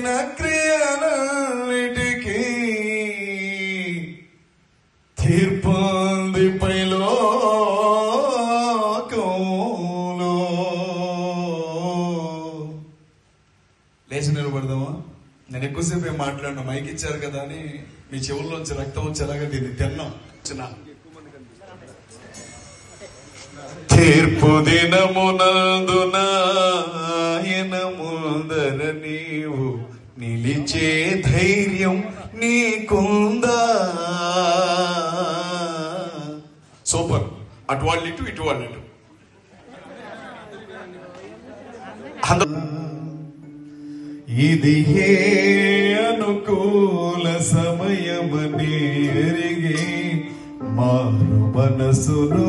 చేసిన క్రియలన్నిటికీ తీర్పొంది పైలోకంలో లేచి నిలబడదామా? నేను ఎక్కువసేపు ఏం మాట్లాడినా. మైక్ ఇచ్చారు కదా అని మీ చెవుల్లోంచి రక్తం వచ్చేలాగా దీన్ని తిన్నాం. చిన్న తీర్పు దినమునందున ఆయన నీవు ధైర్యం నీకుందా? సూపర్. అటు వాళ్ళు ఇటు ఇటు వాళ్ళు ఇటు. ఇది ఏ అనుకూల సమయమని ఎరిగి మారు మనసును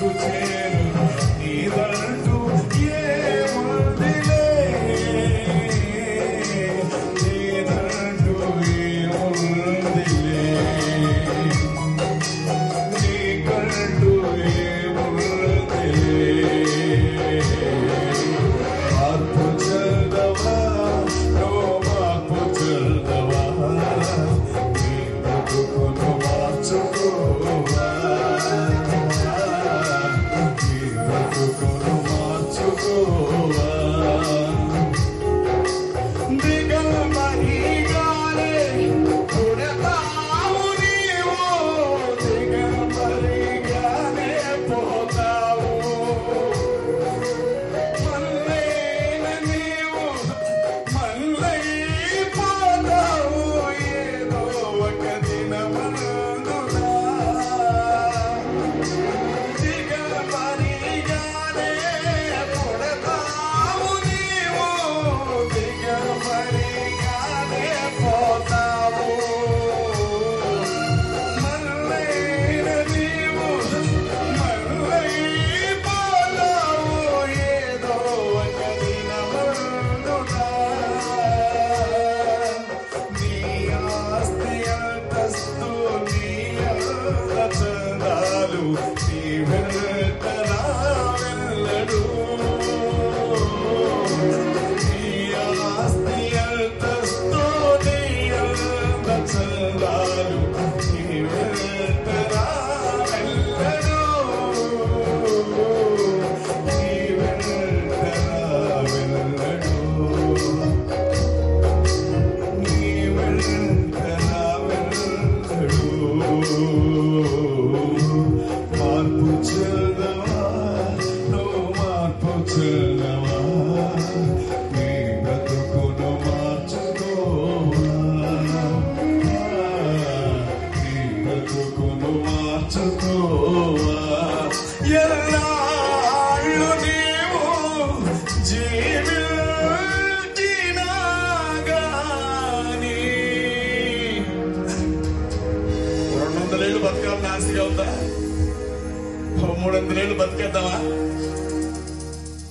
Africa. రెండు బతికేద్దామా?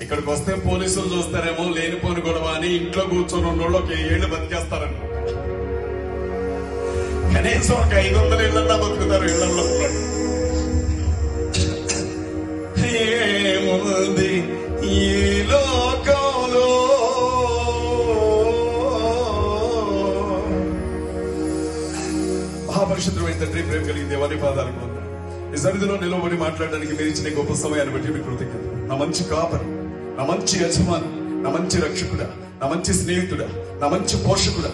ఇక్కడికి వస్తే పోలీసులు చూస్తారేమో లేనిపోని గొడవ అని ఇంట్లో కూర్చొని ఉన్నోళ్ళు ఒక ఏళ్ళు బతికేస్తారని కనీసం ఒక ఐదు వందల ఇళ్ళన్నా బతుకుతారు ఇళ్ళలో ఏముంది ఈ లోకంలో? మహాపరిశుద్ధమైన తండ్రి ప్రేమ కలిగింది ఎవరి పాదాలకు ఈ సరిధిలో నిలబడి మాట్లాడడానికి మీరు ఇచ్చిన గొప్ప సమయాన్ని బట్టి మీకు కృతజ్ఞత. నా మంచి కాపరి నా మంచి యజమాని నా మంచి రక్షకుడా నా మంచి స్నేహితుడా నా మంచి పోషకుడా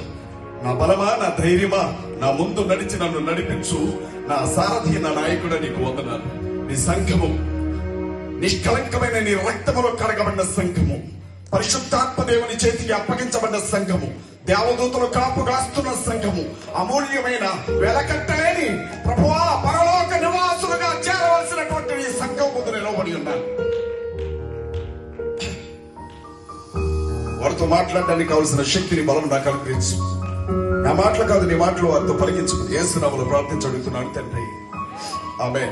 నా బలమా నా ధైర్యమా? నా ముందు నడిచి నన్ను నడిపించు. నా సారథి నా నాయకుడ నీకు వందనాలు. నీ సంఘము నిష్కలంకమైన నీ రక్తములో కడగబడిన సంఘము. పరిశుద్ధాత్మ దేవుని చేతికి అప్పగించబడిన సంఘము. దేవదూతలు కాపు కాస్తున్న సంఘము. అమూల్యమైన వెలకట్టలేని ప్రభువా పరలోక నివాసులుగా చేరవలసినటువంటి ఈ సంఘం ముందు నిలబడి ఉన్నాను. వారితో మాట్లాడడానికి కావలసిన శక్తిని బలం నాకు అనుగ్రహించు. నా మాటలు కాదు నీ మాటలు వారితో పలికించుకుని ఏసునామలు ప్రార్థించి అడుగుతున్నాను తండ్రి. ఆమె